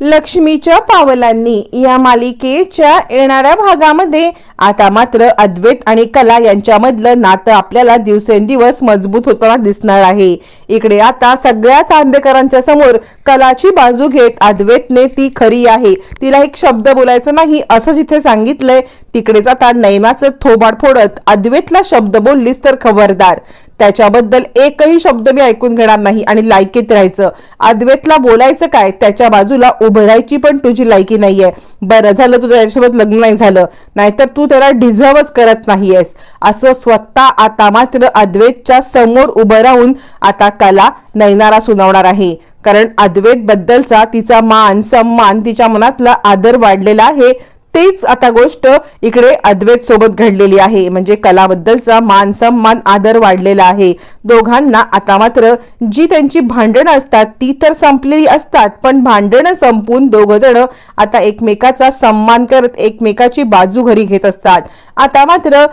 लक्ष्मीच्या पावलांनी या मालिकेच्या येणाऱ्या भागामध्ये आता मात्र अद्वैत आणि कला यांच्यामधलं नातं आपल्याला दिवसेंदिवस मजबूत होताना दिसणार आहे. इकडे आता सगळ्या चांदेकरांच्या समोर कलाची बाजू घेत अद्वैतने ती खरी आहे. तिला एक शब्द बोलायचा नाही असं जिथे सांगितलंय तिकडेच आता नैनाचं थोबाड फोडत अद्वैतला शब्द बोललीस तर खबरदार. त्याच्याबद्दल एकही शब्द मी ऐकून घेणार नाही आणि लायकीत राहायचं. अद्वैतला बोलायचं काय? त्याच्या बाजूला उभं राहायची पण तुझी लायकी नाहीये. बरं झालं तुझं त्याच्यासोबत लग्न नाही झालं. नाहीतर तू त्याला डिझर्वच करत नाहीयेस. असं स्वतः आता मात्र अद्वैतच्या समोर उभं राहून आता कला नैनारा सुनावणार आहे. कारण अद्वैत बद्दलचा तिचा मान सन्मान तिच्या मनातला आदर वाढलेला आहे. तेच आता गोष्ट इकडे अद्वैत सोबत घडलेली आहे. म्हणजे कलाबद्दलचा मान सन्मान आदर वाढलेला आहे. दोघांना आता मात्र जी त्यांची भांडणं असतात ती तर संपलेली असतात पण भांडणं संपून दोघ जण आता एकमेकाचा सन्मान करत एकमेकाची बाजू घरी घेत असतात. आता मात्र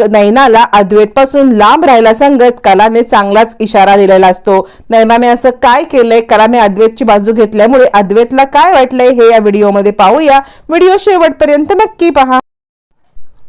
नैनाला अद्वेतपासून लांब राहायला सांगत कलाने चांगलाच इशारा दिलेला असतो. नैना मी असं काय केलंय? कलाने अद्वैतची बाजू घेतल्यामुळे अद्वैतला काय वाटलंय हे या व्हिडिओमध्ये पाहूया. व्हिडिओ शेवटपर्यंत नक्की पहा.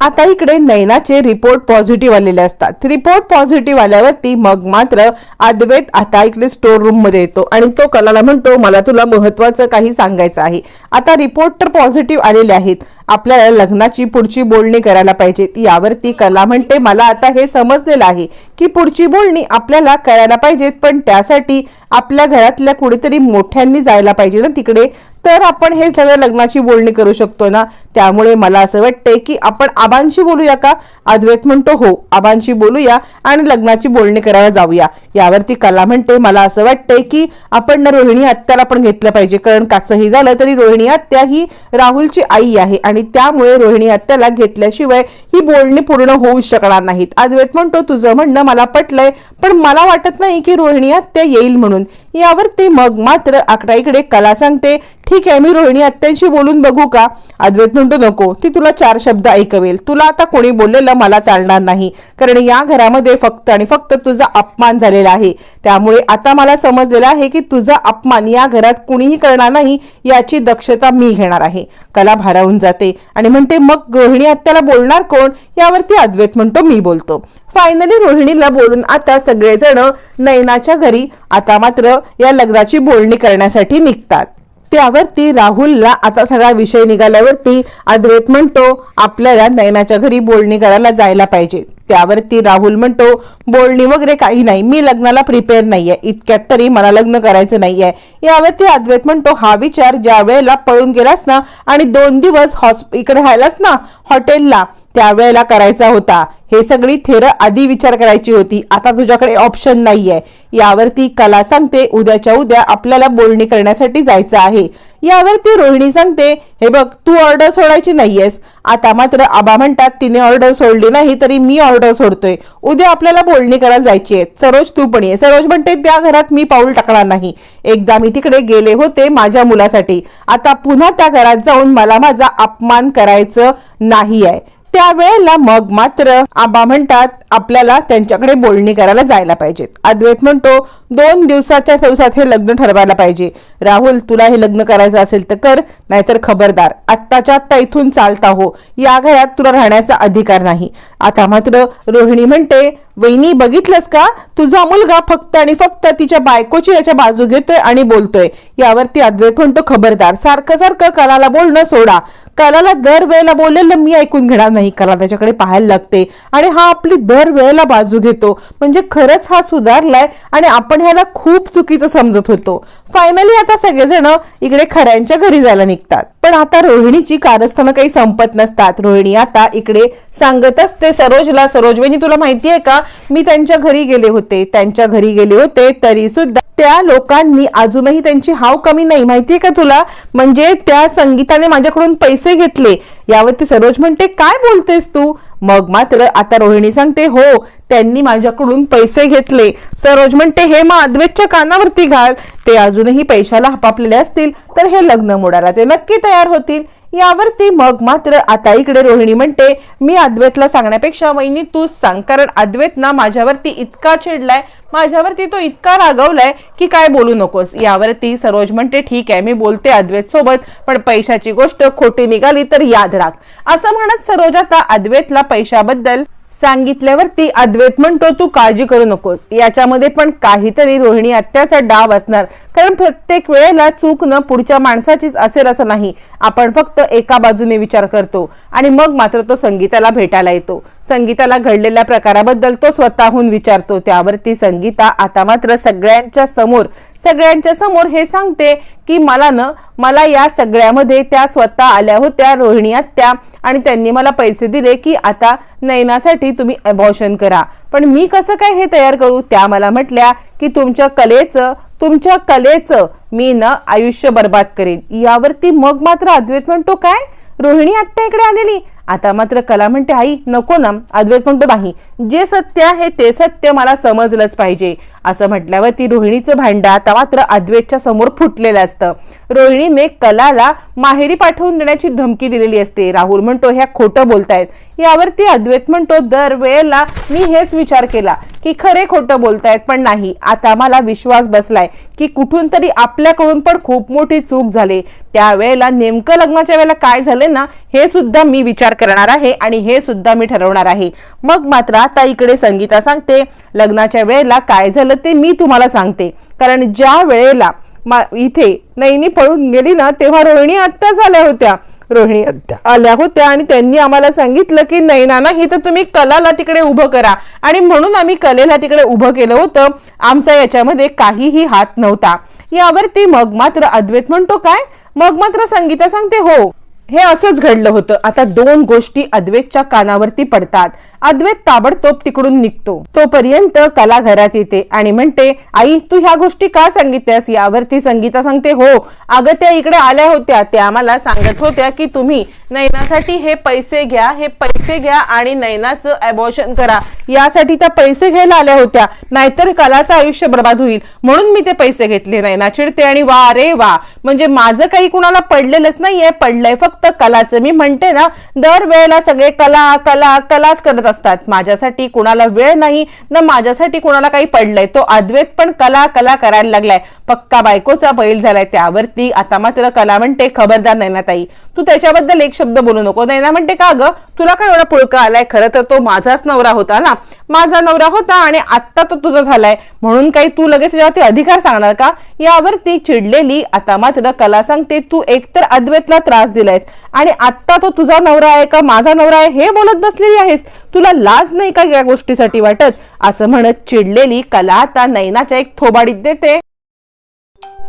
आता इकडे नैनाचे रिपोर्ट पॉझिटिव्ह आलेले असतात. रिपोर्ट पॉझिटिव्ह आल्यावरती मग मात्र अद्वैत आता इकडे स्टोर रूममध्ये येतो आणि तो कलाला म्हणतो मला तुला महत्वाचं काही सांगायचं आहे. आता रिपोर्ट तर पॉझिटिव्ह आलेले आहेत. आपल्याला लग्नाची पुढची बोलणी करायला पाहिजे. यावरती कला म्हणते मला आता हे समजलेलं आहे की पुढची बोलणी आपल्याला करायला पाहिजेत पण त्यासाठी आपल्या घरातल्या कुठेतरी मोठ्यांनी जायला पाहिजे ना तिकडे. तर आपण हे सगळं लग्नाची बोलणी करू शकतो ना? त्यामुळे मला असं वाटतंय की आपण आबांशी बोलूया का? अद्वैत म्हणतो हो आबांशी बोलूया आणि लग्नाची बोलणी करायला जाऊया. यावरती कला म्हणते मला असं वाटतंय की आपण ना रोहिणी आत्याला पण घेतलं पाहिजे. कारण कसंही झालं तरी रोहिणी आत्या ही राहुलची आई आहे आणि त्यामुळे रोहिणी आत्याला घेतल्याशिवाय ही बोलणी पूर्ण होऊ शकणार नाहीत. अद्वैत म्हणतो तुझं म्हणणं मला पटलंय पण मला वाटत नाही की रोहिणी आत्या येईल म्हणून. यावरती मग मात्र आकडा इकडे कला सांगते ठीक आहे मी रोहिणी आत्यांशी बोलून बघू का? अद्वैत म्हणतो नको ती तुला चार शब्द ऐकवेल. तुला आता कोणी बोललेलं मला चालणार नाही. कारण या घरामध्ये फक्त आणि फक्त तुझा अपमान झालेला आहे. त्यामुळे आता मला समजलेलं आहे की तुझा अपमान या घरात कुणीही करणार नाही याची दक्षता मी घेणार आहे. कला भारावून जाते आणि म्हणते मग रोहिणी आत्याला बोलणार कोण? यावरती अद्वैत म्हणतो मी बोलतो. फायनली रोहिणीला बोलून आता सगळेजण नयनाच्या घरी आता मात्र या लग्नाची बोलणी करण्यासाठी निघतात. त्यावरती राहुलला आता सगळा विषय निघाल्यावरती अद्वैत म्हणतो आपल्याला नैनाच्या घरी बोलणी करायला जायला पाहिजे. त्यावरती राहुल म्हणतो बोलणी वगैरे काही नाही मी लग्नाला प्रिपेअर नाहीये इतक्यात तरी मला लग्न करायचं नाहीये. यावरती अद्वैत म्हणतो हा विचार ज्या वेळेला पळून गेलास ना आणि दोन दिवस हॉस्प इकडे राहिलास ना हॉटेलला त्यावेळेला करायचा होता. हे सगळी थेर आधी विचार करायची होती. आता तुझ्याकडे ऑप्शन नाहीये. यावरती कला सांगते उद्याच्या उद्या आपल्याला बोलणी करण्यासाठी जायचं आहे. यावरती रोहिणी सांगते हे बघ तू ऑर्डर सोडायची नाहीयेस. आता मात्र आबा म्हणतात तिने ऑर्डर सोडली नाही तरी मी ऑर्डर सोडतोय. उद्या आपल्याला बोलणी करायला जायची आहे सरोज तू पण ये. सरोज म्हणते त्या घरात मी पाऊल टाकणार नाही. एकदा मी तिकडे गेले होते माझ्या मुलासाठी. आता पुन्हा त्या घरात जाऊन मला माझा अपमान करायचं नाही आहे त्यावेळेला मग मात्र आबा म्हणतात आपल्याला त्यांच्याकडे बोलणी करायला जायला पाहिजेत. अद्वैत म्हणतो दोन दिवसाच्या दिवसात हे लग्न ठरवायला पाहिजे. राहुल तुला हे लग्न करायचं असेल तर कर नाहीतर खबरदार. आत्ताच्या आत्ता इथून चालता हो. या घरात तुला राहण्याचा अधिकार नाही. आता मात्र रोहिणी म्हणते वहिनी बघितलंस का? तुझा मुलगा फक्त आणि फक्त तिच्या बायकोची याच्या बाजू घेतोय आणि बोलतोय. यावरती अद्वैत म्हणतो खबरदार. सारखं सारखं कलाला बोलणं सोडा. कलाला दर वेळेला बोललेलं मी ऐकून घेणार नाही. कला त्याच्याकडे पाहायला लागते. आणि हा आपली दर वेळेला बाजू घेतो. म्हणजे खरंच हा सुधारलाय आणि आपण ह्याला खूप चुकीचं समजत होतो. फायनली आता सगळेजण इकडे खऱ्यांच्या घरी जायला निघतात. पण आता रोहिणीची कारस्थानं काही संपत नसतात. रोहिणी आता इकडे सांगत असते सरोजला सरोज वहिनी तुला माहिती आहे का? मी त्यांच्या घरी गेले होते. त्यांच्या घरी गेले होते तरी सुद्धा त्या लोकांनी अजूनही त्यांची हाव कमी नाही. माहितीये का तुला? म्हणजे त्या संगीताने माझ्याकडून पैसे घेतले. यावरती सरोज म्हणते काय बोलतेस तू? मग मात्र आता रोहिणी सांगते हो त्यांनी माझ्याकडून पैसे घेतले. सरोज म्हणते हे मग अद्वैतच्या कानावरती घाल. ते अजूनही पैशाला हपापलेले असतील तर हे लग्न मोडायला ते नक्की तयार होतील. यावरती मग मात्र आता इकडे रोहिणी म्हणते मी अद्वैतला सांगण्यापेक्षा वहिनी तूच सांग. कारण अद्वैत ना माझ्यावरती इतका चिडलाय माझ्यावरती तो इतका रागवलाय की काय बोलू नकोस. यावरती सरोज म्हणते ठीक आहे मी बोलते अद्वैत सोबत पण पैशाची गोष्ट खोटी निघाली तर याद राख. असं म्हणत सरोज आता अद्वैतला पैशाबद्दल सांगितल्यावरती अद्वैत म्हणतो तू काळजी करू नकोस. याच्यामध्ये पण काहीतरी रोहिणी आत्याचा डाव असणार. कारण प्रत्येक वेळेला चूक न पुढच्या माणसाचीच असेल असं नाही. आपण फक्त एका बाजूने विचार करतो आणि मग मात्र तो संगीताला भेटायला येतो. संगीताला घडलेल्या प्रकाराबद्दल तो स्वतःहून विचारतो. त्यावरती संगीता आता मात्र सगळ्यांच्या समोर सगळ्यांच्या समोर हे सांगते की मला न मला या सगळ्यामध्ये त्या स्वतः आल्या होत्या रोहिणी आत्या आणि त्यांनी मला पैसे दिले की आता नयनासाठी तुम्ही अबॉर्शन करा. पण मी कसं काय हे तयार करू? त्या मला म्हटल्या की तुमच्या कलेचं तुमच्या कलेचं मी न आयुष्य बर्बाद करेन. यावरती मग मात्र अद्वैत म्हणतो काय? रोहिणी आत्या इकडे आलेली. आता मात्र कला म्हणते आई नको ना अद्वैत म्हणतो नाही. जे सत्य आहे ते सत्य मला समजलंच पाहिजे. असं म्हटल्यावर ती रोहिणीचं भांडं आता मात्र अद्वैतच्या समोर फुटलेलं असतं. रोहिणीने कलाला माहेरी पाठवून देण्याची धमकी दिलेली असते. राहुल म्हणतो ह्या खोटं बोलतायत. यावरती अद्वैत म्हणतो दरवेळेला मी हेच विचार केला. की खरे खोटं बोलतायत पण नाही. आता मला विश्वास बसलाय की कुठून तरी आपल्याकडून पण खूप मोठी चूक झाली. त्यावेळेला नेमकं लग्नाच्या वेळेला काय झाले ना हे सुद्धा मी विचार करणार आहे आणि हे सुद्धा मी ठरवणार आहे. मग मात्र आता इकडे संगीता सांगते लग्नाच्या वेळेला काय झालं ते मी तुम्हाला सांगते. कारण ज्या वेळेला मा इथे नैनी पळून गेली ना तेव्हा रोहिणी आत्ता झाल्या होत्या. रोहिणी आल्या होत्या आणि त्यांनी आम्हाला सांगितलं की नाही नाना हे तर तुम्ही कलाला तिकडे उभं करा. आणि म्हणून आम्ही कलेला तिकडे उभं केलं होतं. आमचा याच्यामध्ये काहीही हात नव्हता. यावरती मग मात्र अद्वैत म्हणतो काय? मग मात्र संगीता सांगते हो हे असंच घडलं होतं. आता दोन गोष्टी अद्वैतच्या कानावरती पडतात. अद्वैत ताबडतोब तिकडून निघतो. तोपर्यंत कला घरात येते आणि म्हणते आई तू ह्या गोष्टी का सांगितल्यास? यावरती संगीता सांगते हो अगं त्या इकडे आल्या होत्या. त्या मला सांगत होत्या की तुम्ही नयनासाठी हे पैसे घ्या हे पैसे घ्या आणि नयनाचं अबॉर्शन करा. यासाठी त्या पैसे घ्यायला आल्या होत्या. नाहीतर कलाचं आयुष्य बर्बाद होईल. म्हणून मी ते पैसे घेतले. नयना चिडते आणि वा रे वा. म्हणजे माझं काही कुणाला पडलेलंच नाहीये. पडलंय फक्त फक्त कलाचं. मी म्हणते ना दर वेळेला सगळे कला कला कलाच करत असतात. माझ्यासाठी कुणाला वेळ नाही ना माझ्यासाठी कुणाला काही पडलंय. तो अद्वैत पण कला कला करायला लागलाय. पक्का बायकोचा बैल झालाय त्यावरती. आता मात्र कला म्हणते खबरदार नैनाताई. तू त्याच्याबद्दल एक शब्द बोलू नको. नैना म्हणते का ग तुला काय एवढा पुळका आलाय? खरं तर तो माझाच नवरा होता ना? माझा नवरा होता आणि आत्ता तो तुझा झालाय. म्हणून काही तू लगेच ते अधिकार सांगणार का? यावरती चिडलेली आता मात्र कला सांगते तू एकतर अद्वैतला त्रास दिलायस. आणि आत्ता तो तुझा नवरा आहे का माझा नवरा आहे हे बोलत बसलेली आहेस. तुला लाज नाही का या गोष्टीसाठी वाटत? असं म्हणत चिडलेली कला आता नैनाच्या एक थोबाडीत देते.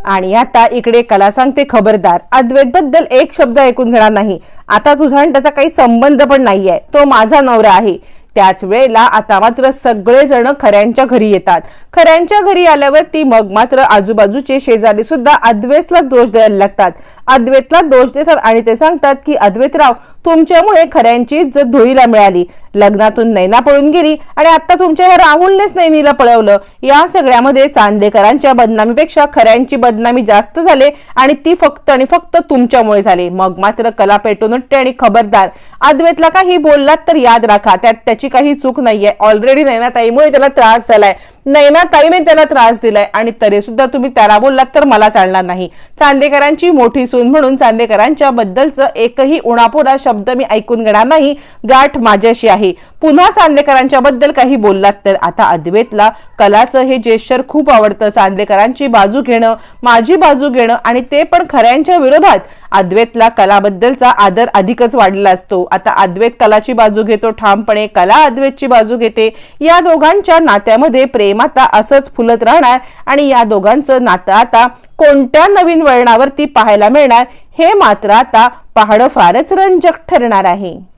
आणि आता इकडे कला सांगते खबरदार. अद्वैत बद्दल एक शब्द ऐकून घेणार नाही. आता तुझा आणि त्याचा काही संबंध पण नाहीये. तो माझा नवरा आहे. त्याच वेळेला आता मात्र सगळेजण खऱ्यांच्या घरी येतात. खऱ्यांच्या घरी आल्यावरती मग मात्र आजूबाजूचे शेजारी सुद्धा अद्वैतला दोष द्यायला लागतात. अद्वैतला दोष देतात आणि ते सांगतात की अद्वैतराव तुमच्यामुळे खऱ्यांची इज्जत धुळीला मिळाली. लग्नातून नैना पळून गेली आणि आता तुमच्या ह्या राहुलनेच नैनीला पळवलं. या सगळ्यामध्ये चांदेकरांच्या बदनामीपेक्षा खऱ्यांची बदनामी जास्त झाले आणि ती फक्त आणि फक्त तुमच्यामुळे झाली. मग मात्र कला पेटून आणि खबरदार. अद्वैतला काही बोललात तर याद राखा. त्यात त्याची काही चूक नाहीये. ऑलरेडी नैनाताईमुळे त्याला त्रास झालाय. नैनाताईने त्याला त्रास दिलाय. आणि तरी सुद्धा तुम्ही त्याला बोललात तर मला चालणार नाही. चांदेकरांची मोठी सून म्हणून चांदेकरांच्या बद्दलचं एकही उणापुरा शब्द मी ऐकून घेणार नाही. गाठ माझ्याशी आहे. पुन्हा चांदेकरांच्या बद्दल काही बोललात तर आता अद्वैतला कलाचं हे जेश्चर खूप आवडतं. चांदेकरांची बाजू घेणं माझी बाजू घेणं आणि ते पण खऱ्यांच्या विरोधात. अद्वैतला कलाबद्दलचा आदर अधिकच वाढलेला असतो. आता अद्वैत कलाची बाजू घेतो ठामपणे कला अद्वैतची बाजू घेते. या दोघांच्या नात्यामध्ये प्रेम आता असंच फुलत राहणार आणि या दोघांचं नातं आता कोणत्या नवीन वळणावरती पाहायला मिळणार हे मात्र आता पाहणं फारच रंजक ठरणार आहे.